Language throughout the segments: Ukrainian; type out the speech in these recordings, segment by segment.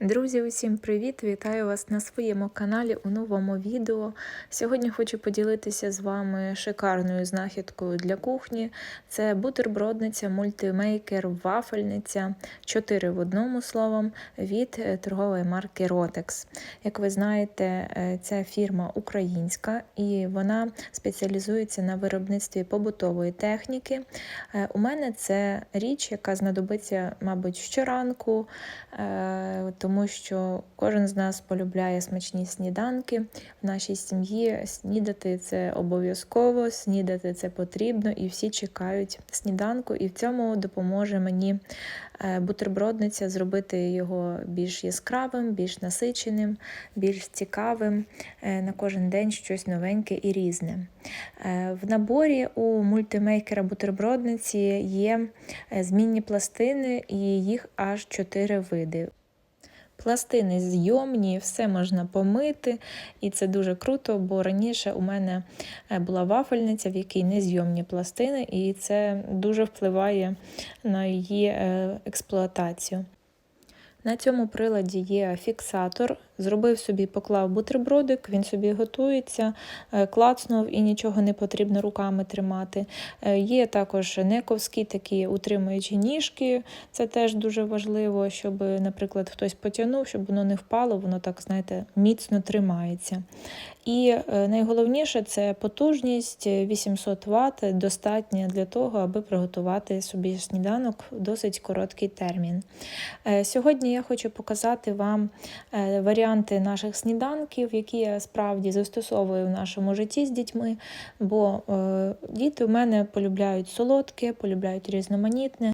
Друзі, усім привіт! Вітаю вас на своєму каналі у новому відео. Сьогодні хочу поділитися з вами шикарною знахідкою для кухні. Це бутербродниця, мультимейкер, вафельниця, 4 в одному словом від е, торгової марки Rotex. Як ви знаєте, е, ця фірма українська і вона спеціалізується на виробництві побутової техніки. Е, У мене це річ, яка знадобиться, мабуть, щоранку. Тому що кожен з нас полюбляє смачні сніданки. В нашій сім'ї снідати це обов'язково, снідати це потрібно, і всі чекають сніданку. І в цьому допоможе мені е, бутербродниця зробити його більш яскравим, більш насиченим, більш цікавим. Е, На кожен день щось новеньке і різне. Е, В наборі у мультимейкера бутербродниці є змінні пластини, і їх аж чотири види. Пластини зйомні, все можна помити, і це дуже круто, бо раніше у мене е, була вафельниця, в якій не зйомні пластини, і це дуже впливає на її е, експлуатацію. На цьому приладі є фіксатор. Зробив собі, поклав бутербродик, він собі готується, е, клацнув і нічого не потрібно руками тримати. Е, Є також нековські такі утримуючі ніжки. Це теж дуже важливо, щоб, наприклад, хтось потягнув, щоб воно не впало, воно так, знаєте, міцно тримається. І е, найголовніше це потужність 800 Вт, достатня для того, аби приготувати собі сніданок в досить короткий термін. Сьогодні я хочу показати вам е, варіанти наших сніданків, які я справді застосовую в нашому житті з дітьми, бо е, діти в мене полюбляють солодке, полюбляють різноманітне.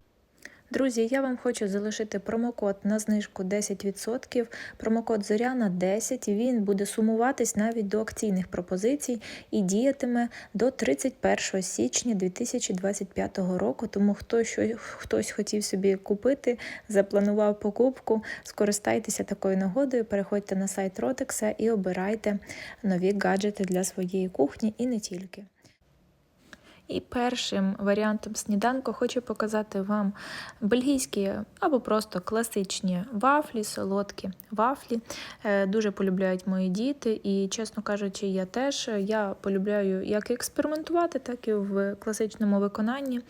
Друзі, я вам хочу залишити промокод на знижку 10%. Промокод Зоряна 10. Він буде сумуватись навіть до акційних пропозицій і діятиме до 31 січня 2025 року. Тому хто що хтось хотів собі купити, запланував покупку, скористайтеся такою нагодою, переходьте на сайт Ротекса і обирайте нові гаджети для своєї кухні і не тільки. І першим варіантом сніданку хочу показати вам бельгійські або просто класичні вафлі, солодкі вафлі. Е, Дуже полюбляють мої діти, і, чесно кажучи, я теж я полюбляю як експериментувати, так і в класичному виконанні.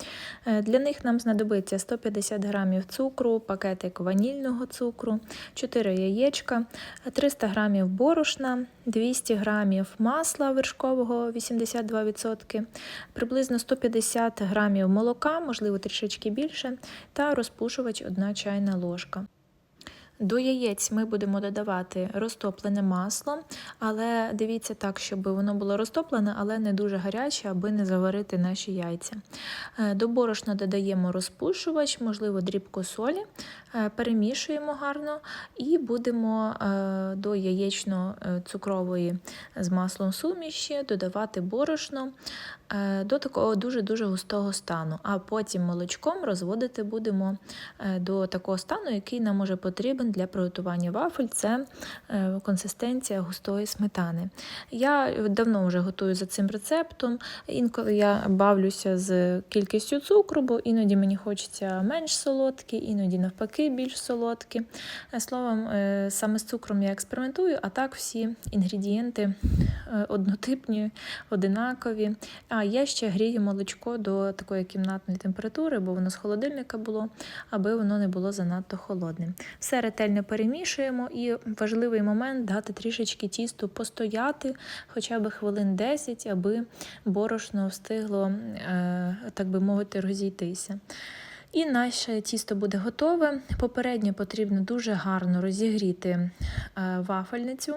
Е, Для них нам знадобиться 150 грамів цукру, пакетик ванільного цукру, 4 яєчка, 300 грамів борошна, 200 грамів масла вершкового 82%, приблизно 150 грамів молока, можливо трішечки більше, та розпушувач 1 чайна ложка. До яєць ми будемо додавати розтоплене масло, але дивіться так, щоб воно було розтоплене, але не дуже гаряче, аби не заварити наші яйця. Е, До борошна додаємо розпушувач, можливо, дрібку солі, е, перемішуємо гарно і будемо е, до яєчно-цукрової з маслом суміші додавати борошно до такого дуже-дуже густого стану, а потім молочком розводити будемо до такого стану, який нам може потрібен для приготування вафель це е, консистенція густої сметани. Я давно вже готую за цим рецептом. Інколи я бавлюся з кількістю цукру, бо іноді мені хочеться менш солодкі, іноді навпаки більш солодкі. Е, Словом, е, саме з цукром я експериментую, а так всі інгредієнти однотипні, одинакові. А я ще грію молочко до такої кімнатної температури, бо воно з холодильника було, аби воно не було занадто холодним. Все ретельно перемішуємо, і важливий момент дати трішечки тісту постояти хоча б хвилин 10, аби борошно встигло, е, так би мовити, розійтися. І наше тісто буде готове. Попередньо потрібно дуже гарно розігріти е, вафельницю.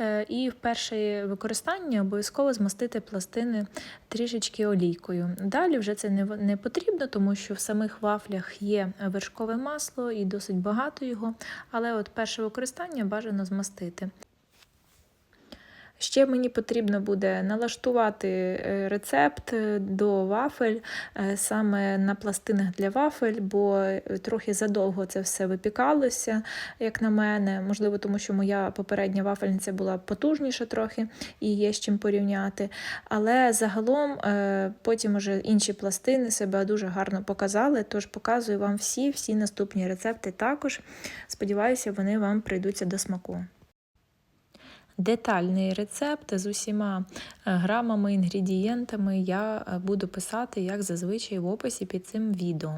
Е, І в перше використання обов'язково змастити пластини трішечки олійкою. Далі вже це не, не потрібно, тому що в самих вафлях є вершкове масло і досить багато його. Але от перше використання бажано змастити. Ще мені потрібно буде налаштувати е, рецепт е, до вафель е, саме на пластинах для вафель, бо трохи задовго це все випікалося, як на мене. Можливо, тому що моя попередня вафельниця була потужніша трохи і є з чим порівняти. Але загалом потім уже інші пластини себе дуже гарно показали. Тож показую вам всі, всі наступні рецепти також. Сподіваюся, вони вам прийдуться до смаку. Детальний рецепт з усіма е, грамами, інгредієнтами я е, буду писати, як зазвичай в описі під цим відео.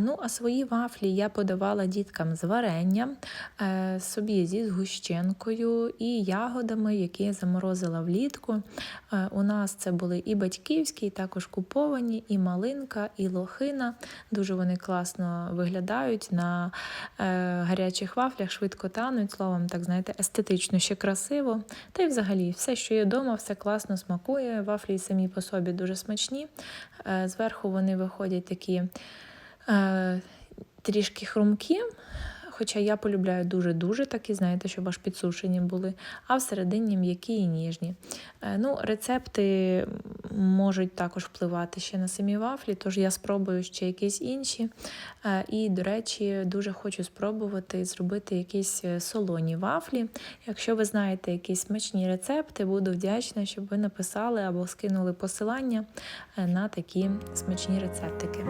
Ну, а свої вафлі я подавала діткам з варенням, е, собі зі згущенкою і ягодами, які я заморозила влітку. У нас це були і батьківські, і також куповані, і малинка, і лохина. Дуже вони класно виглядають на гарячих вафлях, швидко тануть, словом, так знаєте, естетично ще красиво красиво. Та й взагалі все, що є вдома, все класно смакує. Вафлі самі по собі дуже смачні. Е, зверху вони виходять такі е, трішки хрумкі. Хоча я полюбляю дуже-дуже такі, знаєте, щоб аж підсушені були, а всередині м'які і ніжні. Е, ну, Рецепти можуть також впливати ще на самі вафлі, тож я спробую ще якісь інші. Е, і, до речі, дуже хочу спробувати зробити якісь е, солоні вафлі. Якщо ви знаєте якісь смачні рецепти, буду вдячна, щоб ви написали або скинули посилання на такі смачні рецептики.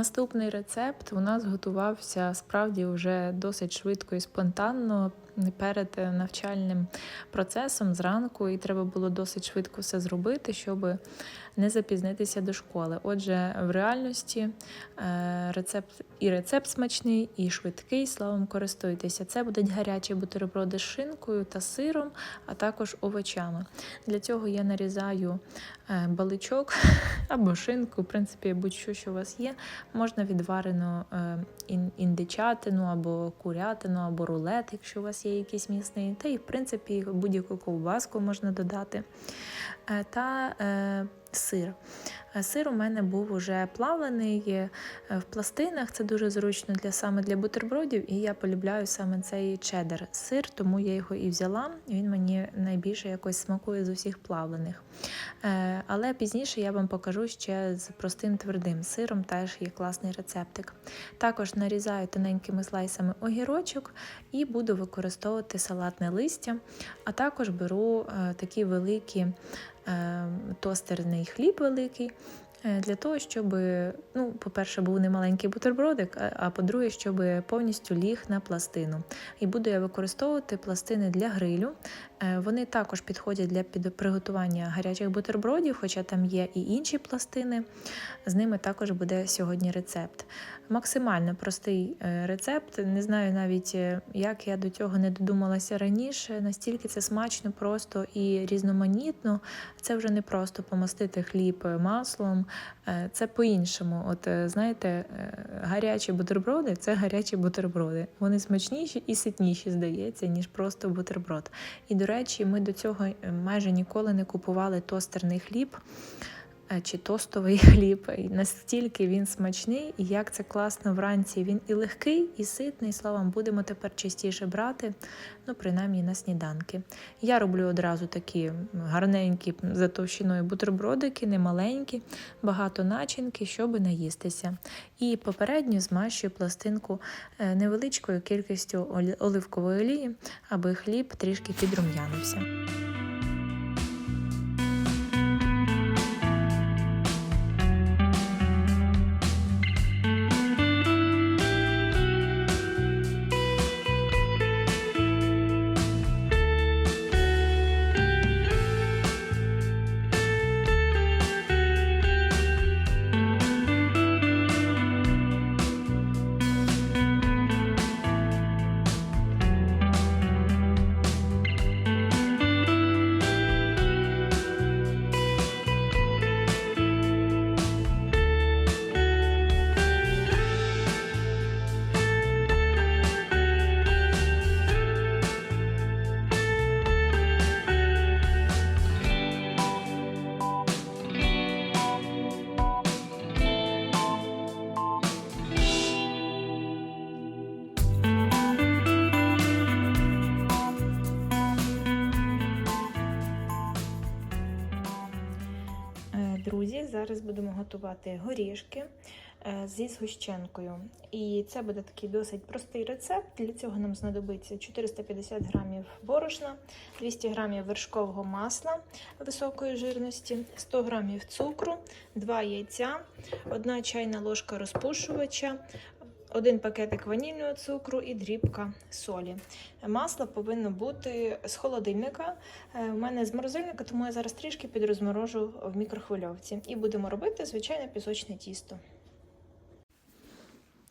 Наступний рецепт у нас готувався справді вже досить швидко і спонтанно перед навчальним процесом зранку, і треба було досить швидко все зробити, щоб не запізнитися до школи. Отже, в реальності е, рецепт і рецепт смачний, і швидкий, славом користуйтеся. Це будуть гарячі бутерброди з шинкою та сиром, а також овочами. Для цього я нарізаю е, баличок або шинку, в принципі, будь-що, що у вас є. Можна відварену е, індичатину або курятину, або рулет, якщо у вас є якийсь місний, та і в принципі будь-яку ковбаску можна додати. Та сир. Е, сир у мене був уже плавлений е, в пластинах, це дуже зручно для саме для бутербродів, і я полюбляю саме цей чеддер сир, тому я його і взяла. Він мені найбільше якось смакує з усіх плавлених. Е, але пізніше я вам покажу ще з простим твердим сиром, теж є класний рецептик. Також нарізаю тоненькими слайсами огірочок і буду використовувати салатне листя, а також беру такі великі тостерний хліб великий. Е, для того, щоб, ну, по-перше, був не маленький бутербродик, а по-друге, щоб повністю ліг на пластину. І буду я використовувати пластини для грилю. Е, вони також підходять для приготування гарячих бутербродів, хоча там є і інші пластини. З ними також буде сьогодні рецепт. Максимально простий е, рецепт. Не знаю навіть, як я до цього не додумалася раніше. Настільки це смачно, просто і різноманітно. Це вже не просто помастити хліб маслом. Е, це по-іншому. От е, знаєте, е, гарячі бутерброди це гарячі бутерброди. Вони смачніші і ситніші, здається, ніж просто бутерброд. І, до речі, ми до цього майже ніколи не купували тостерний хліб. Е, чи тостовий хліб. І Настільки він смачний, і як це класно вранці. Він і легкий, і ситний. Словом, будемо тепер частіше брати, ну, принаймні на сніданки. Я роблю одразу такі гарненькі за товщиною бутербродики, немаленькі, багато начинки, щоб наїстися. І попередньо змащую пластинку е, невеличкою кількістю оливкової олії, аби хліб трішки підрум'янився. Друзі, зараз будемо готувати горішки е, зі згущенкою. І це буде такий досить простий рецепт. Для цього нам знадобиться 450 грамів борошна, 200 грамів вершкового масла високої жирності, 100 грамів цукру, 2 яйця, 1 чайна ложка розпушувача, один пакетик ванільного цукру і дрібка солі. Масло повинно бути з холодильника. Е, У мене з морозильника, тому я зараз трішки підрозморожу в мікрохвильовці. І будемо робити звичайне пісочне тісто.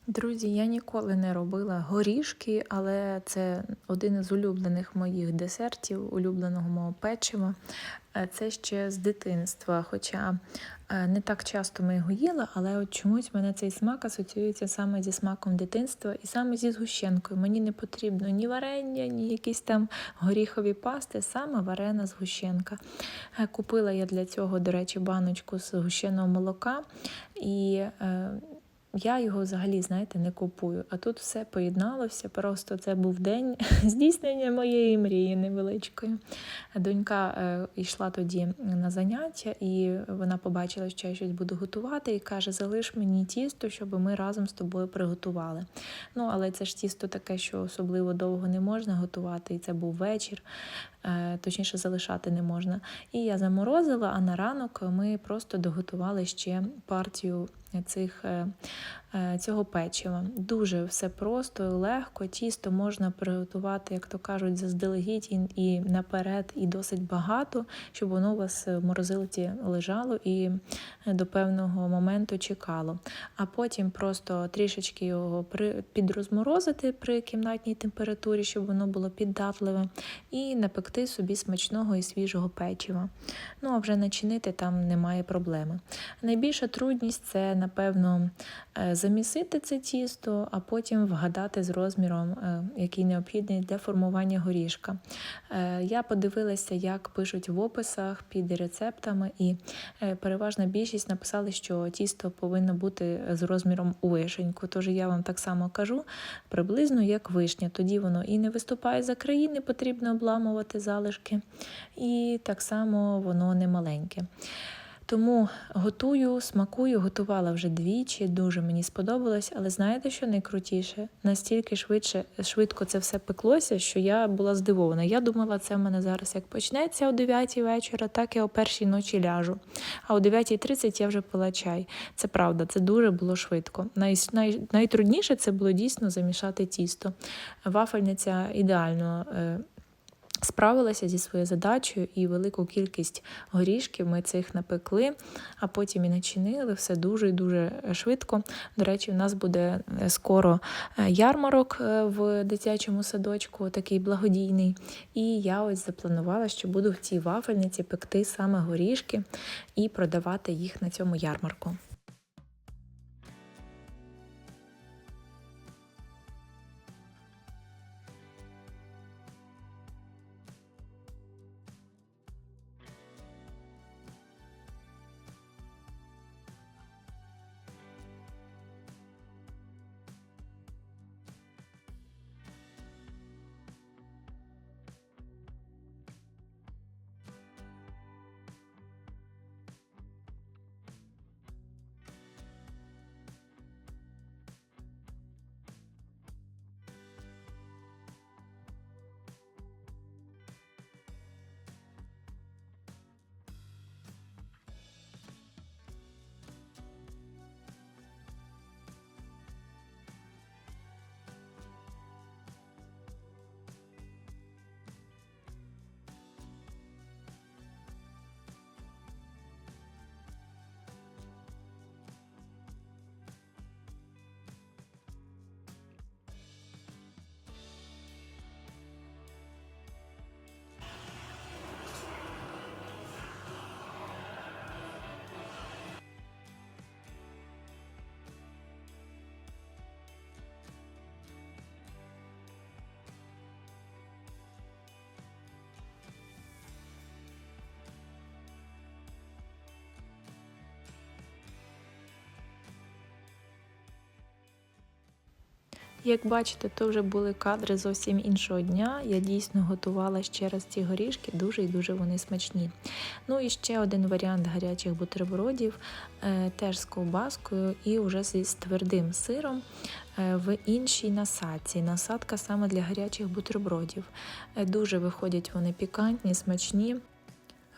Друзі, я ніколи не робила горішки, але це один із улюблених моїх десертів, улюбленого мого печива. Е, Це ще з дитинства. Хоча е, не так часто ми його їли, але от чомусь мене цей смак асоціюється саме зі смаком дитинства і саме зі згущенкою. Мені не потрібно ні варення, ні якісь там горіхові пасти, саме варена згущенка. Е, Купила я для цього, до речі, баночку з згущеного молока. І я його взагалі, знаєте, не купую. А тут все поєдналося. Просто це був день здійснення моєї мрії невеличкої. Донька е, йшла тоді на заняття, і вона побачила, що я щось буду готувати, і каже: Залиш мені тісто, щоб ми разом з тобою приготували. Ну, але це ж тісто таке, що особливо довго не можна готувати, і це був вечір. Е, Точніше, залишати не можна. І я заморозила, а на ранок ми просто доготували ще партію цих, е, цього печива. Дуже все просто і легко. Тісто можна приготувати, як то кажуть, заздалегідь і, наперед, і досить багато, щоб воно у вас в морозилці лежало і до певного моменту чекало. А потім просто трішечки його підрозморозити при кімнатній температурі, щоб воно було піддатливе, і напекти собі смачного і свіжого печива. Ну а вже начинити там немає проблеми. Найбільша трудність це, напевно, е, замісити це тісто, а потім вгадати з розміром, е, який необхідний для формування горішка. Е, Я подивилася, як пишуть в описах під рецептами, і е, переважна більшість написали, що тісто повинно бути з розміром у вишеньку. Тож я вам так само кажу, приблизно як вишня. Тоді воно і не виступає за краї, не потрібно обламувати залишки, і так само воно не маленьке. Тому готую, смакую, готувала вже двічі, дуже мені сподобалось. Але знаєте, що найкрутіше? Настільки швидше, швидко це все пеклося, що я була здивована. Я думала, це в мене зараз як почнеться о 9 вечора, так я о першій ночі ляжу. А о 9.30 я вже пила чай. Це правда, це дуже було швидко. Най, най, найтрудніше це було дійсно замішати тісто. Вафельниця ідеально. Справилася зі своєю задачею і велику кількість горішків ми цих напекли, а потім і начинили все дуже і дуже швидко. До речі, в нас буде е, скоро е, ярмарок е, в дитячому садочку, такий благодійний. І я ось запланувала, що буду в цій вафельниці пекти саме горішки і продавати їх на цьому ярмарку. Як бачите, то вже були кадри зовсім іншого дня. Я дійсно готувала ще раз ці горішки, дуже і дуже вони смачні. Ну і ще один варіант гарячих бутербродів, е, теж з ковбаскою і вже з твердим сиром е, в іншій насадці. Насадка саме для гарячих бутербродів. Е, Дуже виходять вони пікантні, смачні.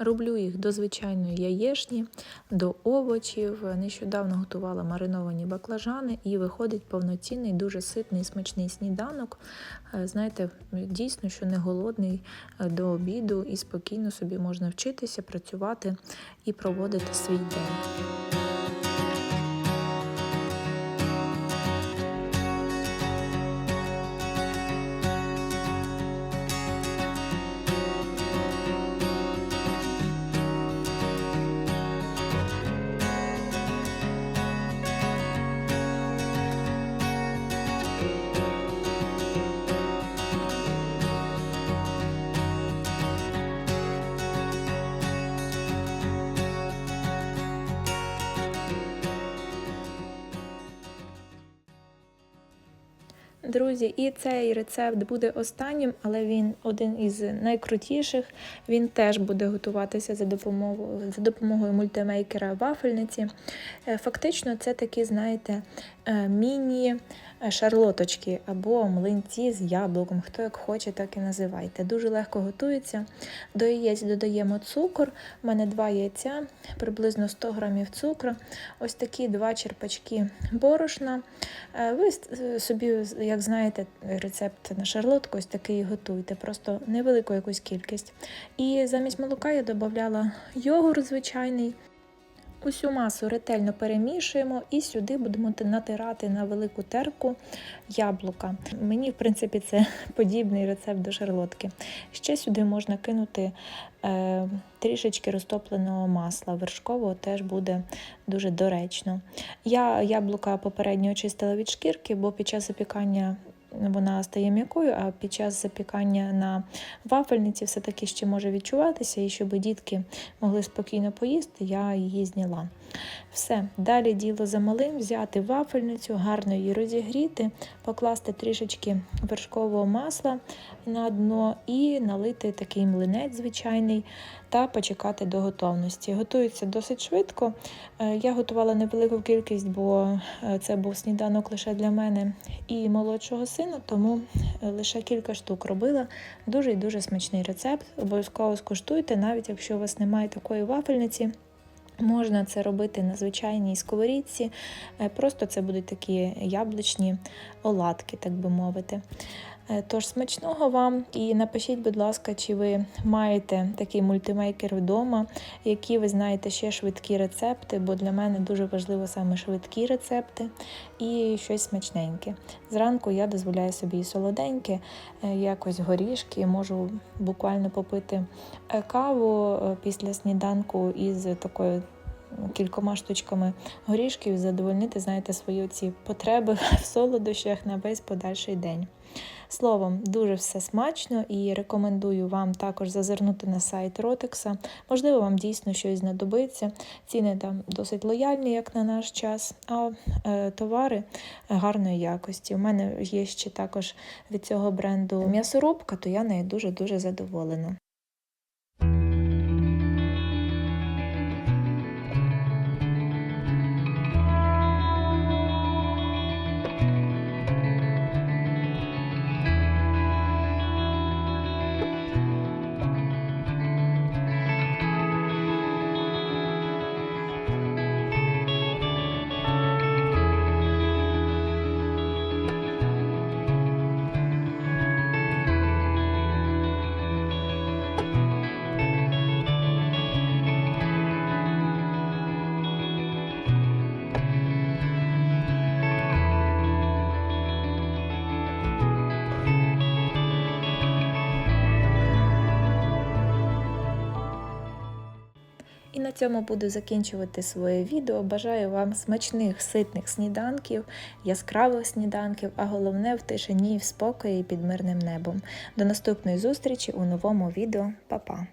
Роблю їх до звичайної яєшні, до овочів. Нещодавно готувала мариновані баклажани і виходить повноцінний, дуже ситний, смачний сніданок. Е, Знаєте, дійсно, що не голодний е, до обіду і спокійно собі можна вчитися, працювати і проводити свій день. Друзі, і цей рецепт буде останнім, але він один із найкрутіших. Він теж буде готуватися за допомогою за допомогою мультимейкера вафельниці. Е, Фактично, це такі, знаєте, е, міні шарлоточки або млинці з яблуком. Хто як хоче, так і називайте. Дуже легко готується. До яєць додаємо цукор. У мене два яйця, приблизно 100 грамів цукру. Ось такі два черпачки борошна. Е, Ви собі, як знаєте, рецепт на шарлотку, ось такий готуйте, просто невелику якусь кількість. І замість молока я додавала йогурт звичайний. Усю масу ретельно перемішуємо і сюди будемо натирати на велику терку яблука. Мені, в принципі, це подібний рецепт до шарлотки. Ще сюди можна кинути е, трішечки розтопленого масла. Вершкового теж буде дуже доречно. Я яблука попередньо очистила від шкірки, бо під час запікання вона стає м'якою, а під час запікання на вафельниці все-таки ще може відчуватися, і щоб дітки могли спокійно поїсти, я її зняла. Все, далі діло за малим, взяти вафельницю, гарно її розігріти, покласти трішечки вершкового масла на дно і налити такий млинець звичайний та почекати до готовності. Готується досить швидко. Е, Я готувала невелику кількість, бо е, це був сніданок лише для мене і молодшого сина, тому е, лише кілька штук робила. Дуже і дуже смачний рецепт. Обов'язково скуштуйте, навіть якщо у вас немає такої вафельниці. Можна це робити на звичайній сковорідці, просто це будуть такі яблучні оладки, так би мовити. Е, Тож смачного вам і напишіть, будь ласка, чи ви маєте такий мультимейкер вдома, які ви знаєте ще швидкі рецепти, бо для мене дуже важливо саме швидкі рецепти і щось смачненьке. Зранку я дозволяю собі і солоденьке, е, якось горішки, можу буквально попити е, каву після сніданку із такою кількома штучками горішків, задовольнити, знаєте, свої ці потреби в солодощах на весь подальший день. Словом, дуже все смачно і рекомендую вам також зазирнути на сайт Ротекса. Можливо, вам дійсно щось знадобиться. Ціни там досить лояльні, як на наш час, а е, товари гарної якості. У мене є ще також від цього бренду м'ясорубка, то я нею дуже-дуже задоволена. На цьому буду закінчувати своє відео. Бажаю вам смачних, ситних сніданків, яскравих сніданків, а головне в тишині, в спокої під мирним небом. До наступної зустрічі у новому відео. Па-па!